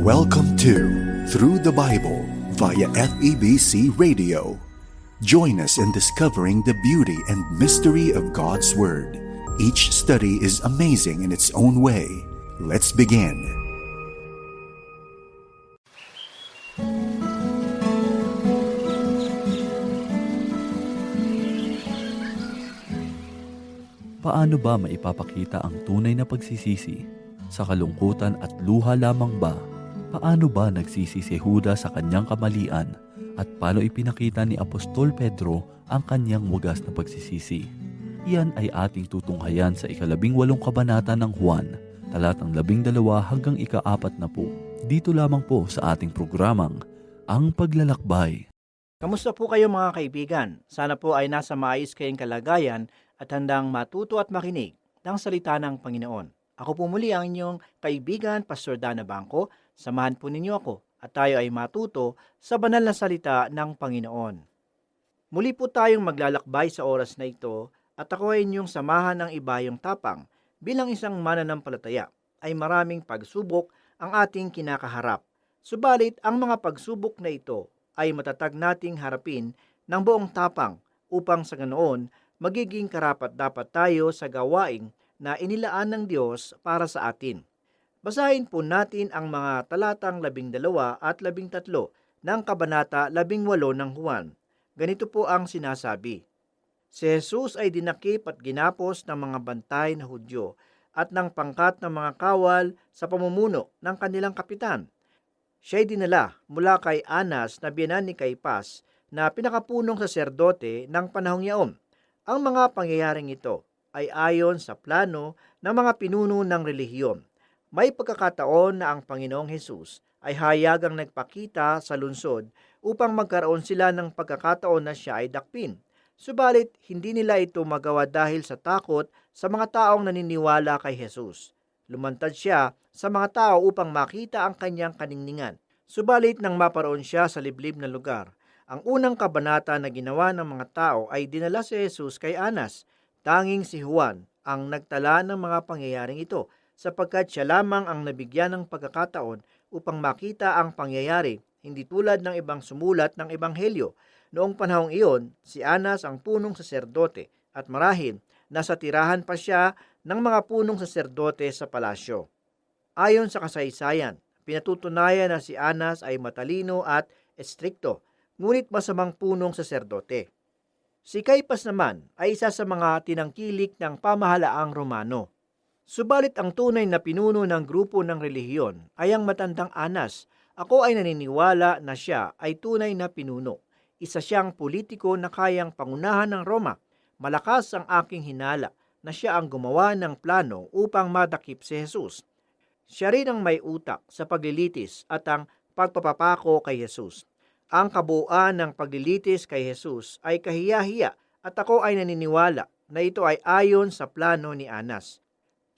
Welcome to Through the Bible via FEBC Radio. Join us in discovering the beauty and mystery of God's Word. Each study is amazing in its own way. Let's begin. Paano ba maipapakita ang tunay na pagsisisi? Sa kalungkutan at luha lamang ba? Paano ba nagsisi si Judas sa kanyang kamalian? At paano ipinakita ni Apostol Pedro ang kanyang wagas na pagsisisi? Iyan ay ating tutunghayan sa ikalabing walong kabanata ng Juan, talatang labing dalawa hanggang ikaapat na po. Dito lamang po sa ating programang, Ang Paglalakbay. Kamusta po kayo mga kaibigan? Sana po ay nasa maayos kayong kalagayan at handang matuto at makinig ng salita ng Panginoon. Ako po muli ang inyong kaibigan, Pastor Dana Bangko. Samahan po ninyo ako at tayo ay matuto sa banal na salita ng Panginoon. Muli po tayong maglalakbay sa oras na ito at ako ay inyong samahan ng ibayong tapang bilang isang mananampalataya ay maraming pagsubok ang ating kinakaharap. Subalit ang mga pagsubok na ito ay matatag nating harapin ng buong tapang upang sa ganoon magiging karapat dapat tayo sa gawaing na inilaan ng Diyos para sa atin. Basahin po natin ang mga talatang labing dalawa at labing tatlo ng Kabanata labing walo ng Juan. Ganito po ang sinasabi. Si Jesus ay dinakip at ginapos ng mga bantay na Hudyo at ng pangkat ng mga kawal sa pamumuno ng kanilang kapitan. Siya'y dinala mula kay Anas na biyanan ni Kaipas na pinakapunong saserdote ng panahong yaon. Ang mga pangyayaring ito ay ayon sa plano ng mga pinuno ng relihiyon. May pagkakataon na ang Panginoong Hesus ay hayagang nagpakita sa lungsod upang magkaroon sila ng pagkakataon na siya ay dakpin. Subalit, hindi nila ito magawa dahil sa takot sa mga taong naniniwala kay Jesus. Lumantad siya sa mga tao upang makita ang kanyang kaningningan. Subalit nang maparoon siya sa liblib na lugar, ang unang kabanata na ginawa ng mga tao ay dinala si Jesus kay Anas. Tanging si Juan ang nagtala ng mga pangyayaring ito sapagkat siya lamang ang nabigyan ng pagkakataon upang makita ang pangyayari, hindi tulad ng ibang sumulat ng ebanghelyo. Noong panahong iyon, si Anas ang punong saserdote at marahil nasa tirahan pa siya ng mga punong saserdote sa palasyo. Ayon sa kasaysayan, pinatutunayan na si Anas ay matalino at estrikto, ngunit masamang punong saserdote. Si Caipas naman ay isa sa mga tinangkilik ng pamahalaang Romano. Subalit ang tunay na pinuno ng grupo ng relihiyon ay ang matandang Anas. Ako ay naniniwala na siya ay tunay na pinuno. Isa siyang politiko na kayang pangunahan ng Roma. Malakas ang aking hinala na siya ang gumawa ng plano upang madakip si Jesus. Siya rin ang may utak sa paglilitis at ang pagpapapako kay Jesus. Ang kabuuan ng paglilitis kay Jesus ay kahiyahiya at ako ay naniniwala na ito ay ayon sa plano ni Anas.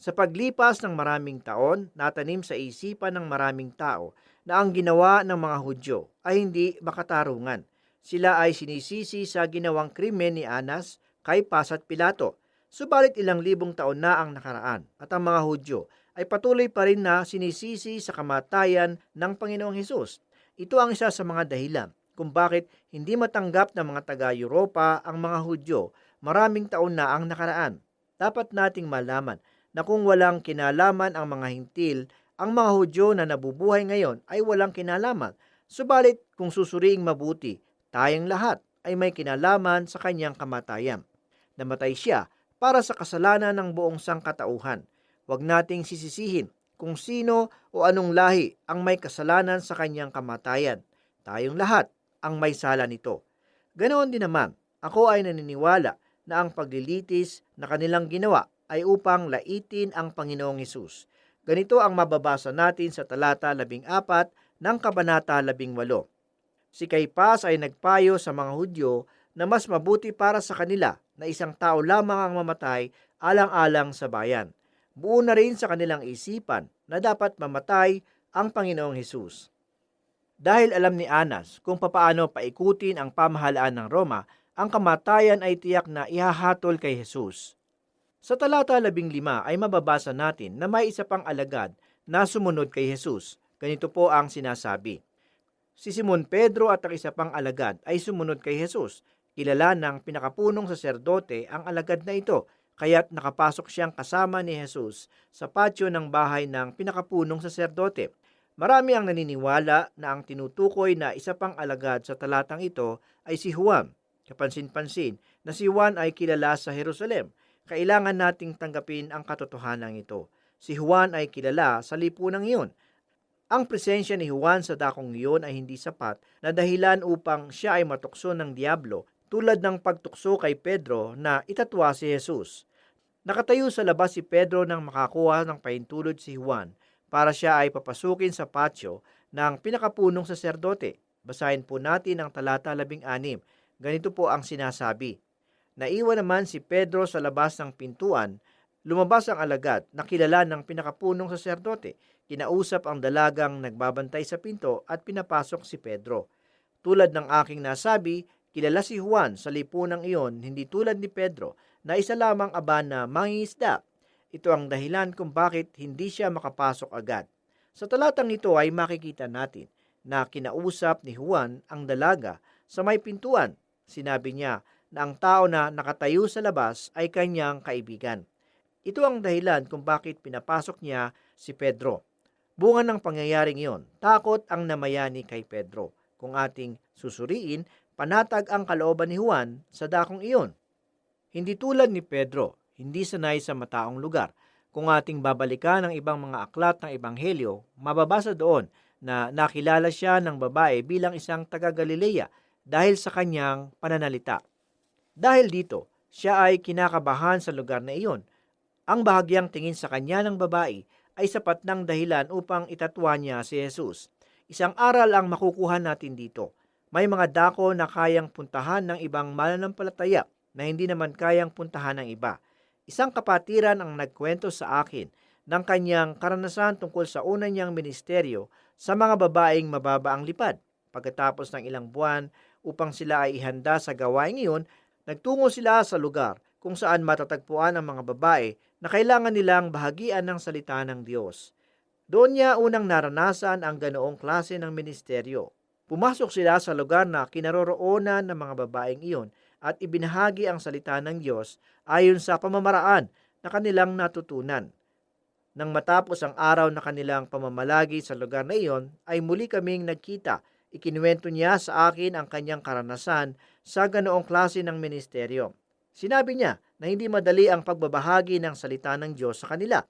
Sa paglipas ng maraming taon, natanim sa isipan ng maraming tao na ang ginawa ng mga Hudyo ay hindi makatarungan. Sila ay sinisisi sa ginawang krimen ni Anas, Kaipas at Pilato. Subalit ilang libong taon na ang nakaraan at ang mga Hudyo ay patuloy pa rin na sinisisi sa kamatayan ng Panginoong Hesus. Ito ang isa sa mga dahilan kung bakit hindi matanggap ng mga taga-Europa ang mga Hudyo maraming taon na ang nakaraan. Dapat nating malaman na kung walang kinalaman ang mga hintil, ang mga Hudyo na nabubuhay ngayon ay walang kinalaman. Subalit kung susuriing mabuti, tayong lahat ay may kinalaman sa kanyang kamatayan. Namatay siya para sa kasalanan ng buong sangkatauhan. Huwag nating sisisihin kung sino o anong lahi ang may kasalanan sa kanyang kamatayan. Tayong lahat ang may sala nito. Ganoon din naman, ako ay naniniwala na ang paglilitis na kanilang ginawa ay upang laitin ang Panginoong Hesus. Ganito ang mababasa natin sa talata 14 ng Kabanata 18. Si Kaipas ay nagpayo sa mga Hudyo na mas mabuti para sa kanila na isang tao lamang ang mamatay alang-alang sa bayan. Buo na rin sa kanilang isipan na dapat mamatay ang Panginoong Hesus. Dahil alam ni Anas kung papaano paikutin ang pamahalaan ng Roma, ang kamatayan ay tiyak na ihahatol kay Jesus. Sa talata 15 ay mababasa natin na may isa pang alagad na sumunod kay Jesus. Ganito po ang sinasabi. Si Simon Pedro at ang isa pang alagad ay sumunod kay Jesus. Kilala ng pinakapunong saserdote ang alagad na ito, kaya't nakapasok siyang kasama ni Jesus sa patio ng bahay ng pinakapunong saserdote. Marami ang naniniwala na ang tinutukoy na isa pang alagad sa talatang ito ay si Juan. Kapansin-pansin na si Juan ay kilala sa Jerusalem. Kailangan nating tanggapin ang katotohanan ito. Si Juan ay kilala sa lipunang iyon. Ang presensya ni Juan sa dakong iyon ay hindi sapat na dahilan upang siya ay matukso ng Diablo tulad ng pagtukso kay Pedro na itatwa si Jesus. Nakatayo sa labas si Pedro nang makakuha ng paintulot si Juan para siya ay papasukin sa patio ng pinakapunong saserdote. Basahin po natin ang talata 16. Ganito po ang sinasabi. Naiwan naman si Pedro sa labas ng pintuan, lumabas ang alagad na kilala ng pinakapunong saserdote. Kinausap ang dalagang nagbabantay sa pinto at pinapasok si Pedro. Tulad ng aking nasabi, kilala si Juan sa lipunang iyon hindi tulad ni Pedro na isa lamang aba na mangingisda. Ito ang dahilan kung bakit hindi siya makapasok agad. Sa talatang ito ay makikita natin na kinausap ni Juan ang dalaga sa may pintuan. Sinabi niya na ang tao na nakatayo sa labas ay kanyang kaibigan. Ito ang dahilan kung bakit pinapasok niya si Pedro. Bunga ng pangyayaring iyon, takot ang namayani kay Pedro. Kung ating susuriin, panatag ang kalooban ni Juan sa dakong iyon. Hindi tulad ni Pedro, hindi sanay sa mataong lugar. Kung ating babalikan ang ibang mga aklat ng Ebanghelyo, mababasa doon na nakilala siya ng babae bilang isang taga-Galilea dahil sa kanyang pananalita. Dahil dito, siya ay kinakabahan sa lugar na iyon. Ang bahagyang tingin sa kanya ng babae ay sapat ng dahilan upang itatwa niya si Jesus. Isang aral ang makukuha natin dito. May mga dako na kayang puntahan ng ibang mananampalataya na hindi naman kayang puntahan ng iba. Isang kapatiran ang nagkwento sa akin ng kanyang karanasan tungkol sa una niyang ministeryo sa mga babaeng mababa ang lipad. Pagkatapos ng ilang buwan upang sila ay ihanda sa gawain iyon, nagtungo sila sa lugar kung saan matatagpuan ang mga babae na kailangan nilang bahagian ng salita ng Diyos. Doon niya unang naranasan ang ganoong klase ng ministeryo. Pumasok sila sa lugar na kinaroroonan ng mga babaeng iyon at ibinahagi ang salita ng Diyos ayon sa pamamaraan na kanilang natutunan. Nang matapos ang araw na kanilang pamamalagi sa lugar na iyon, ay muli kaming nagkita. Ikinuwento niya sa akin ang kanyang karanasan sa ganoong klase ng ministeryo. Sinabi niya na hindi madali ang pagbabahagi ng salita ng Diyos sa kanila.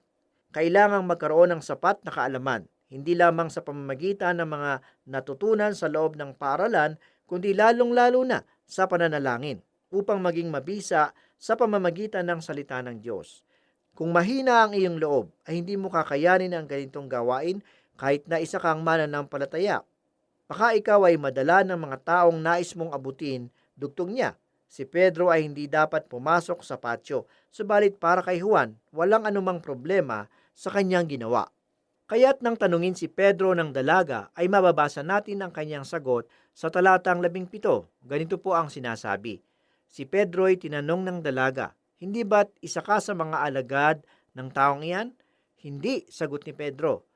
Kailangang magkaroon ng sapat na kaalaman, hindi lamang sa pamamagitan ng mga natutunan sa loob ng paaralan, kundi lalong-lalo na sa pananalangin upang maging mabisa sa pamamagitan ng salita ng Diyos. Kung mahina ang iyong loob, ay hindi mo kakayanin ang ganitong gawain kahit na isa kang mananampalataya. Baka ikaw ay madala ng mga taong nais mong abutin, dugtong niya. Si Pedro ay hindi dapat pumasok sa patio, subalit para kay Juan, walang anumang problema sa kanyang ginawa. Kaya't nang tanungin si Pedro ng dalaga ay mababasa natin ang kanyang sagot sa talatang labing pito. Ganito po ang sinasabi. Si Pedro ay tinanong ng dalaga, Hindi ba't isa ka sa mga alagad ng taong iyan? Hindi, sagot ni Pedro.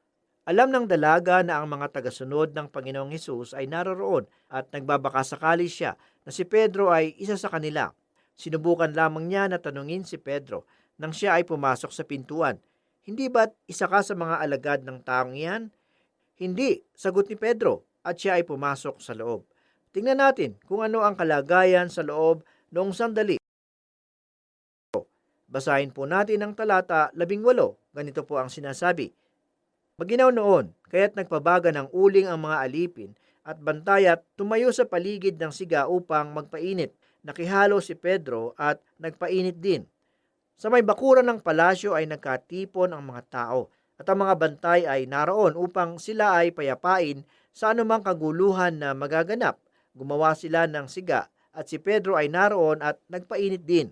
Alam ng dalaga na ang mga tagasunod ng Panginoong Hesus ay naroroon at nagbabakasakali siya na si Pedro ay isa sa kanila. Sinubukan lamang niya na tanungin si Pedro nang siya ay pumasok sa pintuan. Hindi ba't isa ka sa mga alagad ng taong iyan? Hindi, sagot ni Pedro at siya ay pumasok sa loob. Tingnan natin kung ano ang kalagayan sa loob noong sandali. Basahin po natin ang talata 18. Ganito po ang sinasabi. Maginaw noon, kaya't nagpabaga ng uling ang mga alipin at bantayat tumayo sa paligid ng siga upang magpainit. Nakihalo si Pedro at nagpainit din. Sa may bakuran ng palasyo ay nagkatipon ang mga tao at ang mga bantay ay naroon upang sila ay payapain sa anumang kaguluhan na magaganap. Gumawa sila ng siga at si Pedro ay naroon at nagpainit din.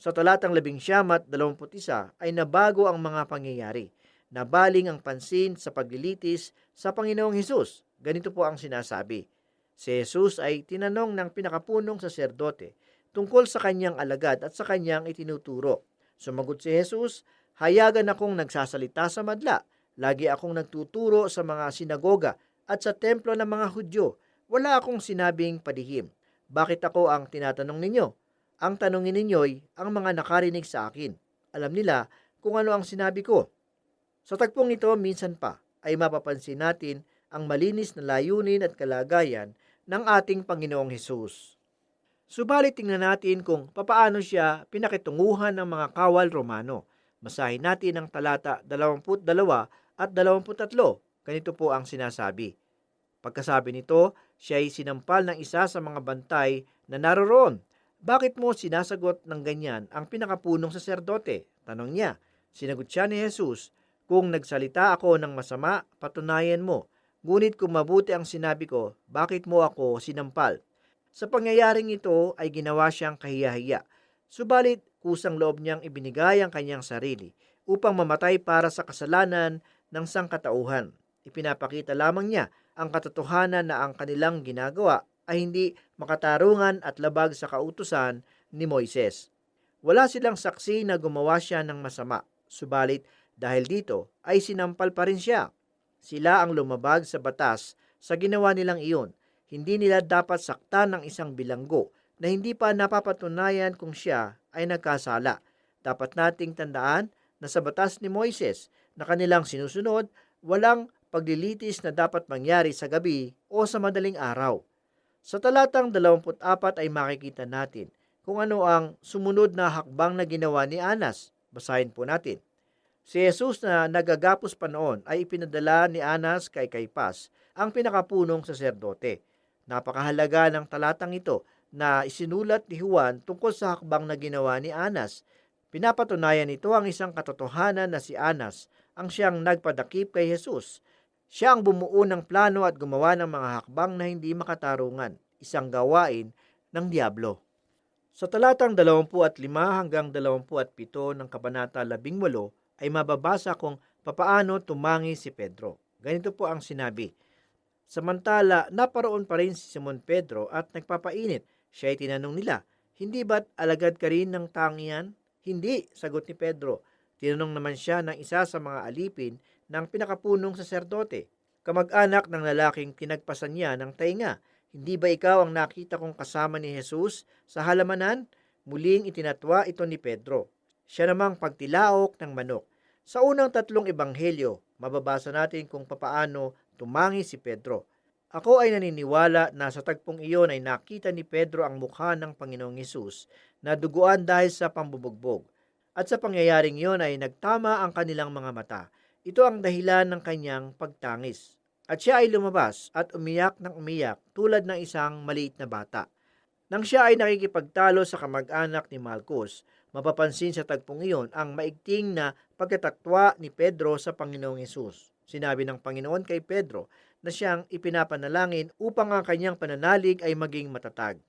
Sa talatang labing siyam at dalawamput isa ay nabago ang mga pangyayari. Nabaling ang pansin sa paglilitis sa Panginoong Hesus. Ganito po ang sinasabi. Si Jesus ay tinanong ng pinakapunong saserdote tungkol sa kanyang alagad at sa kanyang itinuturo. Sumagot si Jesus, hayagan akong nagsasalita sa madla Lagi akong nagtuturo sa mga sinagoga at sa templo ng mga Hudyo. Wala akong sinabing padihim. Bakit ako ang tinatanong ninyo? Ang tanongin ninyo'y ang mga nakarinig sa akin. Alam nila kung ano ang sinabi ko. Sa tagpong ito, minsan pa, ay mapapansin natin ang malinis na layunin at kalagayan ng ating Panginoong Hesus. Subalit tingnan natin kung papaano siya pinakitunguhan ng mga kawal Romano. Masahin natin ang talata 22 at 23. Ganito po ang sinasabi. Pagkasabi nito, siya ay sinampal ng isa sa mga bantay na naroroon. Bakit mo sinasagot ng ganyan ang pinakapunong saserdote? Tanong niya. Sinagot siya ni Jesus, Kung nagsalita ako ng masama, patunayan mo. Ngunit kung mabuti ang sinabi ko, bakit mo ako sinampal? Sa pangyayaring ito ay ginawa siyang kahiyahiya. Subalit, kusang loob niyang ibinigay ang kanyang sarili upang mamatay para sa kasalanan ng sangkatauhan. Ipinapakita lamang niya ang katotohanan na ang kanilang ginagawa ay hindi makatarungan at labag sa kautusan ni Moises. Wala silang saksi na gumawa siya ng masama, subalit dahil dito ay sinampal pa rin siya. Sila ang lumabag sa batas sa ginawa nilang iyon. Hindi nila dapat saktan ng isang bilanggo na hindi pa napapatunayan kung siya ay nagkasala. Dapat nating tandaan na sa batas ni Moises na kanilang sinusunod, walang paglilitis na dapat mangyari sa gabi o sa madaling araw. Sa talatang 24 ay makikita natin kung ano ang sumunod na hakbang na ginawa ni Anas. Basahin po natin. Si Jesus na nagagapos pa noon ay ipinadala ni Anas kay Kaypas, ang pinakapunong saserdote. Napakahalaga ng talatang ito na isinulat ni Juan tungkol sa hakbang na ginawa ni Anas. Pinapatunayan ito ang isang katotohanan na si Anas ang siyang nagpadakip kay Jesus. Siya ang bumuo ng plano at gumawa ng mga hakbang na hindi makatarungan, isang gawain ng Diablo. Sa talatang 25 hanggang 27 ng Kabanata 18, ay mababasa kung papaano tumangi si Pedro. Ganito po ang sinabi. Samantala, naparoon pa rin si Simon Pedro at nagpapainit. Siya ay tinanong nila, Hindi ba't alagad ka rin ng tangian? Hindi, sagot ni Pedro. Tinanong naman siya ng isa sa mga alipin ng pinakapunong saserdote, kamag-anak ng lalaking kinagpasan niya ng tainga. Hindi ba ikaw ang nakita kong kasama ni Jesus sa halamanan? Muling itinatwa ito ni Pedro. Siya namang pagtilaok ng manok. Sa unang tatlong ebanghelyo, mababasa natin kung papaano tumangi si Pedro. Ako ay naniniwala na sa tagpong iyon ay nakita ni Pedro ang mukha ng Panginoong Yesus na duguan dahil sa pambubugbog. At sa pangyayaring iyon ay nagtama ang kanilang mga mata. Ito ang dahilan ng kanyang pagtangis. At siya ay lumabas at umiyak ng umiyak tulad ng isang maliit na bata. Nang siya ay nakikipagtalo sa kamag-anak ni Malchus, mapapansin sa tagpong iyon ang maigting na pagkataktwa ni Pedro sa Panginoong Yesus. Sinabi ng Panginoon kay Pedro na siyang ipinapanalangin upang ang kanyang pananalig ay maging matatag.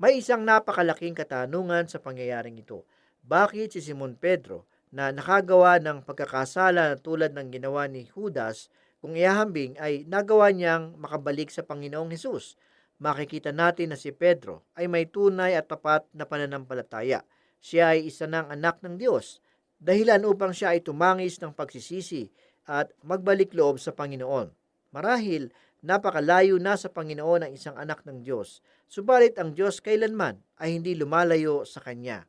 May isang napakalaking katanungan sa pangyayaring ito. Bakit si Simon Pedro na nakagawa ng pagkakasala tulad ng ginawa ni Judas kung iahambing ay nagawa niyang makabalik sa Panginoong Hesus? Makikita natin na si Pedro ay may tunay at tapat na pananampalataya siya ay isa ng anak ng Diyos, dahilan upang siya ay tumangis ng pagsisisi at magbalik loob sa Panginoon. Marahil, napakalayo na sa Panginoon ang isang anak ng Diyos, subalit ang Diyos kailanman ay hindi lumalayo sa Kanya.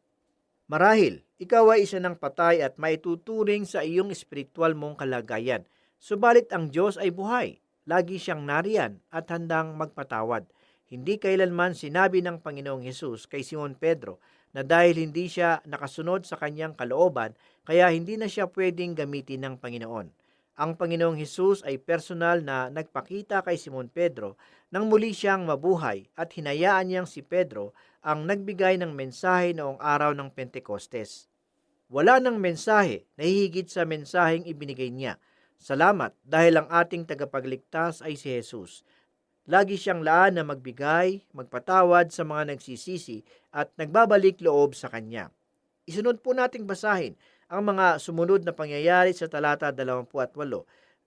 Marahil, ikaw ay isa ng patay at maituturing sa iyong espiritual mong kalagayan, subalit ang Diyos ay buhay. Lagi siyang nariyan at handang magpatawad. Hindi kailanman sinabi ng Panginoong Hesus kay Simon Pedro na dahil hindi siya nakasunod sa kanyang kalooban, kaya hindi na siya pwedeng gamitin ng Panginoon. Ang Panginoong Hesus ay personal na nagpakita kay Simon Pedro nang muli siyang mabuhay at hinayaan niyang si Pedro ang nagbigay ng mensahe noong araw ng Pentecostes. Wala ng mensahe na hihigit sa mensaheng ibinigay niya. Salamat dahil ang ating tagapagligtas ay si Jesus Lagi siyang laan na magbigay, magpatawad sa mga nagsisisi at nagbabalik loob sa Kanya. Isunod po nating basahin ang mga sumunod na pangyayari sa talata 28.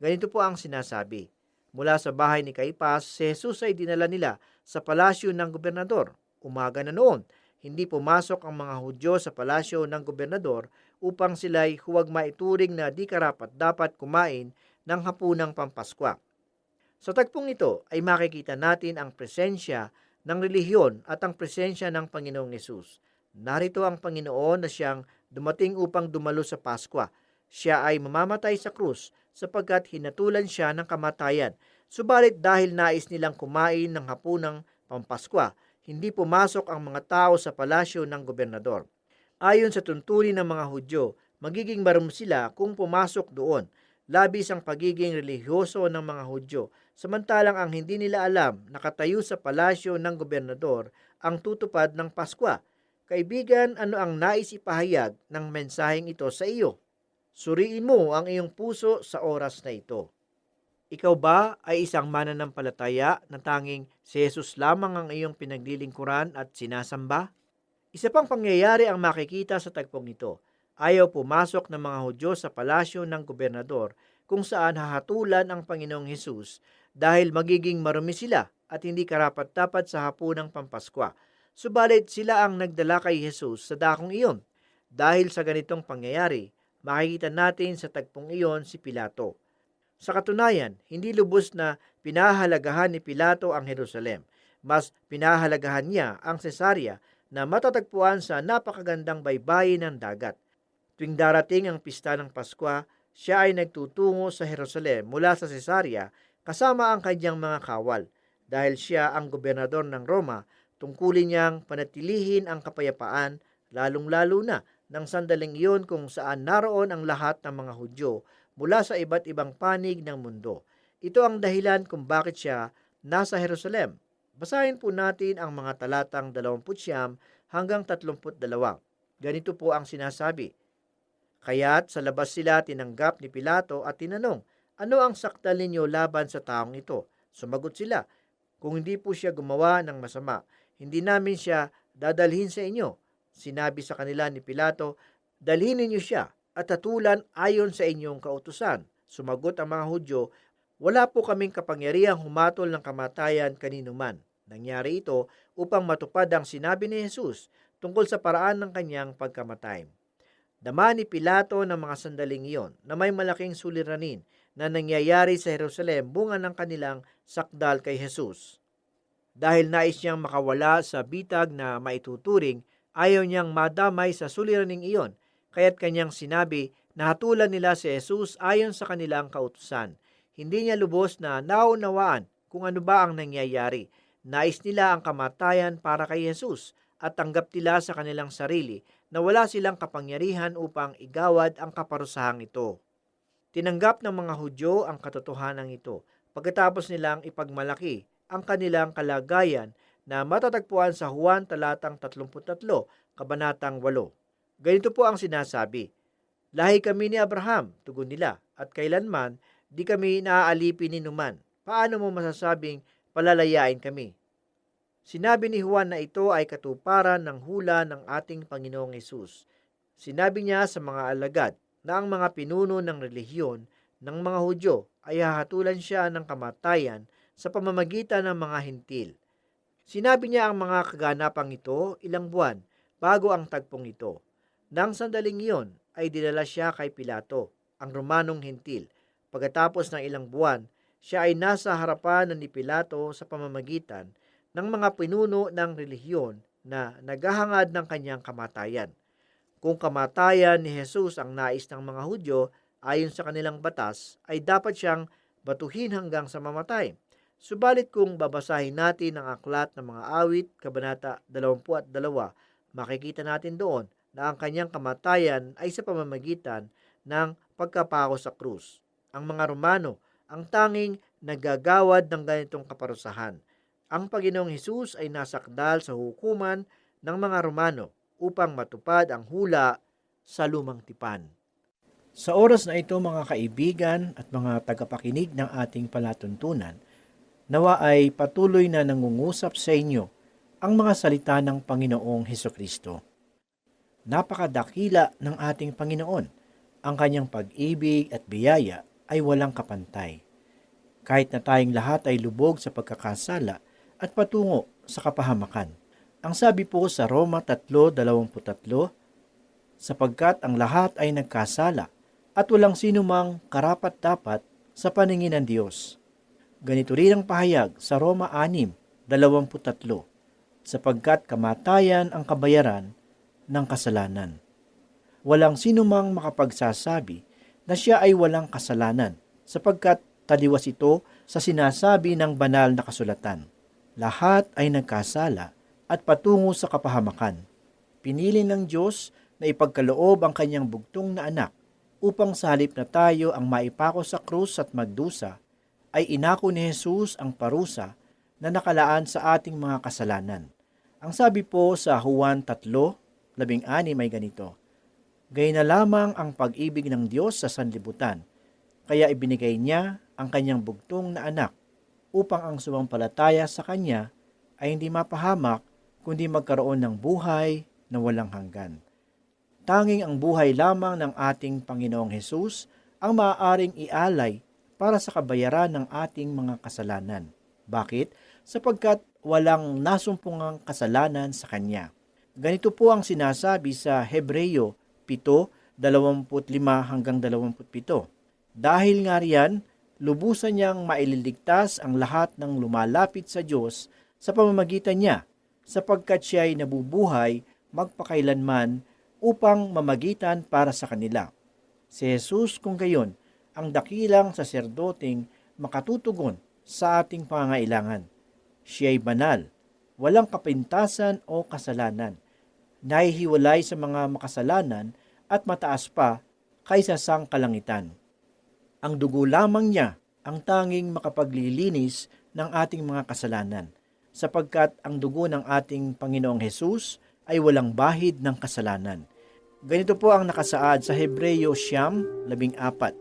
Ganito po ang sinasabi. Mula sa bahay ni Kaipas, si Jesus ay dinala nila sa palasyo ng gobernador. Umaga na noon, hindi pumasok ang mga Hudyo sa palasyo ng gobernador, upang sila'y huwag maituring na di karapat dapat kumain ng hapunang pampaskwa. Sa tagpong ito ay makikita natin ang presensya ng relihiyon at ang presensya ng Panginoong Yesus. Narito ang Panginoon na siyang dumating upang dumalo sa Paskwa. Siya ay mamamatay sa krus sapagkat hinatulan siya ng kamatayan. Subalit dahil nais nilang kumain ng hapunang pampaskwa, hindi pumasok ang mga tao sa palasyo ng gobernador. Ayon sa tuntunin ng mga Hudyo, magiging marum sila kung pumasok doon. Labis ang pagiging relihiyoso ng mga Hudyo, samantalang ang hindi nila alam nakatayo sa palasyo ng gobernador ang tutupad ng Paskwa. Kaibigan, ano ang nais ipahayag ng mensaheng ito sa iyo? Suriin mo ang iyong puso sa oras na ito. Ikaw ba ay isang mananampalataya na tanging si Jesus lamang ang iyong pinaglilingkuran at sinasamba? Isa pang pangyayari ang makikita sa tagpong ito. Ayaw pumasok ng mga Hudyo sa palasyo ng gobernador kung saan hahatulan ang Panginoong Hesus dahil magiging marumi sila at hindi karapat-dapat sa hapunang pampaskwa. Subalit sila ang nagdala kay Jesus sa dakong iyon. Dahil sa ganitong pangyayari, makikita natin sa tagpong iyon si Pilato. Sa katunayan, hindi lubos na pinahalagahan ni Pilato ang Jerusalem. Mas pinahalagahan niya ang Cesarea na matatagpuan sa napakagandang baybayin ng dagat. Tuwing darating ang pista ng Paskwa, siya ay nagtutungo sa Jerusalem mula sa Cesarea kasama ang kanyang mga kawal. Dahil siya ang gobernador ng Roma, tungkulin niyang panatilihin ang kapayapaan, lalong-lalo na ng sandaling iyon kung saan naroon ang lahat ng mga Hudyo mula sa iba't ibang panig ng mundo. Ito ang dahilan kung bakit siya nasa Jerusalem. Basahin po natin ang mga talatang 20 hanggang 32. Ganito po ang sinasabi. Kaya't sa labas sila tinanggap ni Pilato at tinanong, ano ang sakdal ninyo laban sa taong ito? Sumagot sila, kung hindi po siya gumawa ng masama, hindi namin siya dadalhin sa inyo. Sinabi sa kanila ni Pilato, dalhin ninyo siya at tatulan ayon sa inyong kautusan. Sumagot ang mga Hudyo, wala po kaming kapangyarihang humatol ng kamatayan kanino man. Nangyari ito upang matupad ang sinabi ni Jesus tungkol sa paraan ng kanyang pagkamatay. Dama ni Pilato ng mga sandaling iyon na may malaking suliranin na nangyayari sa Jerusalem bunga ng kanilang sakdal kay Jesus. Dahil nais niyang makawala sa bitag na maituturing, ayaw niyang madamay sa suliraning iyon, kaya't kanyang sinabi na hatulan nila si Jesus ayon sa kanilang kautusan. Hindi niya lubos na naunawaan kung ano ba ang nangyayari. Nais nila ang kamatayan para kay Jesus at tanggap nila sa kanilang sarili na wala silang kapangyarihan upang igawad ang kaparusahang ito. Tinanggap ng mga Hudyo ang katotohanan ito pagkatapos nilang ipagmalaki ang kanilang kalagayan na matatagpuan sa Juan talatang 33, kabanatang 8. Ganito po ang sinasabi, Lahi kami ni Abraham, tugon nila, at kailanman di kami naaalipin ni numan. Paano mo masasabing palalayain kami? Sinabi ni Juan na ito ay katuparan ng hula ng ating Panginoong Yesus. Sinabi niya sa mga alagad na ang mga pinuno ng relihiyon ng mga Hudyo ay hahatulan siya ng kamatayan sa pamamagitan ng mga hintil. Sinabi niya ang mga kaganapang ito ilang buwan bago ang tagpong ito. Nang sandaling iyon ay dinala siya kay Pilato, ang Romanong hintil. Pagkatapos ng ilang buwan, siya ay nasa harapan ni Pilato sa pamamagitan ng mga pinuno ng relihiyon na naghahangad ng kanyang kamatayan. Kung kamatayan ni Jesus ang nais ng mga Hudyo, ayon sa kanilang batas, ay dapat siyang batuhin hanggang sa mamatay. Subalit kung babasahin natin ang aklat ng mga awit, Kabanata 22, makikita natin doon na ang kanyang kamatayan ay sa pamamagitan ng pagkapako sa krus. Ang mga Romano ang tanging nagagawad ng ganitong kaparusahan ang Panginoong Hesus ay nasakdal sa hukuman ng mga Romano upang matupad ang hula sa lumang tipan. Sa oras na ito mga kaibigan at mga tagapakinig ng ating palatuntunan, nawa ay patuloy na nangungusap sa inyo ang mga salita ng Panginoong Heso Kristo. Napakadakila ng ating Panginoon. Ang kanyang pag-ibig at biyaya ay walang kapantay. Kahit na tayong lahat ay lubog sa pagkakasala, at patungo sa kapahamakan. Ang sabi po sa Roma 3.23, sapagkat ang lahat ay nagkasala at walang sinumang karapat-dapat sa paningin ng Diyos. Ganito rin ang pahayag sa Roma 6:23, sapagkat kamatayan ang kabayaran ng kasalanan. Walang sinumang makapagsasabi na siya ay walang kasalanan, sapagkat taliwas ito sa sinasabi ng banal na kasulatan. Lahat ay nagkasala at patungo sa kapahamakan. Pinili ng Diyos na ipagkaloob ang kanyang bugtong na anak upang sa halip na tayo ang maipako sa krus at magdusa, ay inako ni Jesus ang parusa na nakalaan sa ating mga kasalanan. Ang sabi po sa Juan 3:16 may ganito, Gay na lamang ang pag-ibig ng Diyos sa sanlibutan, kaya ibinigay niya ang kanyang bugtong na anak upang ang sumampalataya sa kanya ay hindi mapahamak kundi magkaroon ng buhay na walang hanggan. Tanging ang buhay lamang ng ating Panginoong Hesus ang maaaring ialay para sa kabayaran ng ating mga kasalanan. Bakit? Sapagkat walang nasumpungang kasalanan sa Kanya. Ganito po ang sinasabi sa Hebreyo 7:25 hanggang 27. Dahil nga riyan, lubusan niyang maililigtas ang lahat ng lumalapit sa Diyos sa pamamagitan niya, sapagkat siya ay nabubuhay magpakailanman upang mamagitan para sa kanila. Si Jesus kung gayon, ang dakilang saserdoting makatutugon sa ating pangailangan. Siya ay banal, walang kapintasan o kasalanan, nahihiwalay sa mga makasalanan at mataas pa kaysa sang kalangitan. Ang dugo lamang niya ang tanging makapaglilinis ng ating mga kasalanan, sapagkat ang dugo ng ating Panginoong Hesus ay walang bahid ng kasalanan. Ganito po ang nakasaad sa Hebreyo Siyam, labing apat.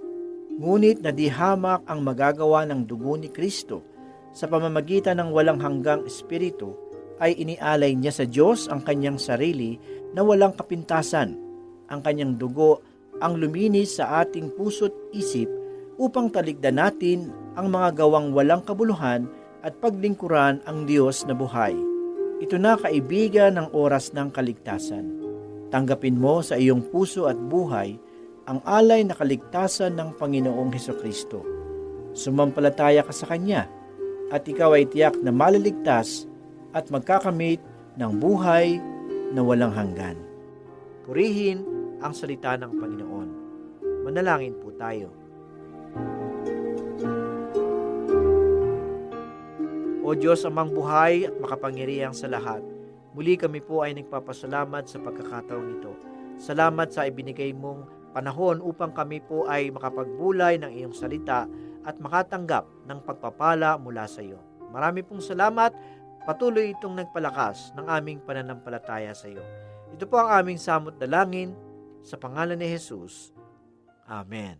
Ngunit nadihamak ang magagawa ng dugo ni Kristo sa pamamagitan ng walang hanggang espiritu ay inialay niya sa Diyos ang kanyang sarili na walang kapintasan. Ang kanyang dugo ang luminis sa ating puso't isip upang taligdan natin ang mga gawang walang kabuluhan at paglingkuran ang Diyos na buhay. Ito na kaibigan ng oras ng kaligtasan. Tanggapin mo sa iyong puso at buhay ang alay na kaligtasan ng Panginoong Heso Kristo. Sumampalataya ka sa Kanya at ikaw ay tiyak na maliligtas at magkakamit ng buhay na walang hanggan. Purihin ang salita ng Panginoon. Manalangin po tayo. O Diyos amang buhay at makapangyarihang sa lahat, muli kami po ay nagpapasalamat sa pagkakataong ito. Salamat sa ibinigay mong panahon upang kami po ay makapagbulay ng iyong salita at makatanggap ng pagpapala mula sa iyo. Marami pong salamat, patuloy itong nagpalakas ng aming pananampalataya sa iyo. Ito po ang aming samot dalangin sa pangalan ni Jesus. Amen.